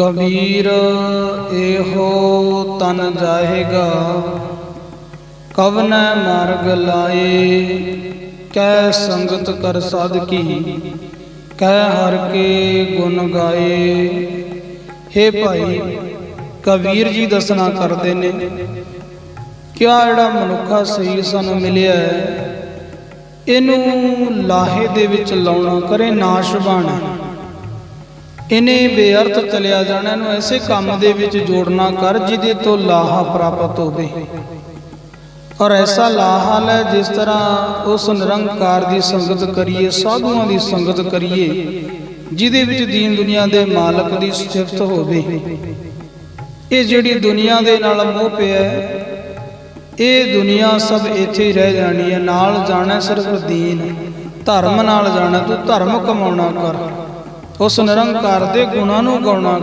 ਕਬੀਰ, ਇਹੋ ਤਨ ਜਾਏਗਾ। ਕਵਨ ਮਾਰਗ ਲਾਏ, ਕੈ ਸੰਗਤ ਕਰ ਸਾਧਕੀ। ਕਹਿ ਹਰ ਕੇ ਗੁਣ ਗਾਏ। ਹੇ ਭਾਈ, ਕਬੀਰ ਜੀ ਦੱਸਣਾ ਕਰਦੇ ਨੇ, ਕਿਆ ਜਿਹੜਾ ਮਨੁੱਖਾ ਸਰੀਰ ਸਾਨੂੰ ਮਿਲਿਆ ਹੈ, ਇਹਨੂੰ ਲਾਹੇ ਦੇ ਵਿੱਚ ਲਾਉਣਾ ਕਰੇ ਨਾਸ਼ ਬਾਣਾ ਇਹਨੇ ਬੇਅਰਥ ਚਲਿਆ ਜਾਣਾ ਨੂੰ ਐਸੇ ਕੰਮ ਦੇ ਵਿੱਚ ਜੋੜਨਾ ਕਰ ਜਿਹਦੇ ਤੋਂ ਲਾਹਾ ਪ੍ਰਾਪਤ ਹੋਵੇ। ਔਰ ਐਸਾ ਲਾਹਾ ਲੈ ਜਿਸ ਤਰ੍ਹਾਂ ਉਸ ਨਿਰੰਕਾਰ ਦੀ ਸੰਗਤ ਕਰੀਏ, ਸਾਧੂਆਂ ਦੀ ਸੰਗਤ ਕਰੀਏ, ਜਿਹਦੇ ਵਿੱਚ ਦੀਨ ਦੁਨੀਆ ਦੇ ਮਾਲਕ ਦੀ ਸਿਫਤ ਹੋਵੇ। ਇਹ ਜਿਹੜੀ ਦੁਨੀਆ ਦੇ ਨਾਲ ਮੋਹ ਪਿਆ ਇਹ ਦੁਨੀਆ ਸਭ ਇੱਥੇ ਹੀ ਰਹਿ ਜਾਣੀ ਹੈ। ਨਾਲ ਜਾਣਾ ਸਿਰਫ ਦੀਨ, ਧਰਮ ਨਾਲ ਜਾਣਾ, ਤੂੰ ਧਰਮ ਕਮਾਉਣਾ ਕਰ। ਉਸ ਨਿਰੰਕਾਰ ਦੇ ਗੁਣਾਂ ਨੂੰ ਗਾਉਣਾ।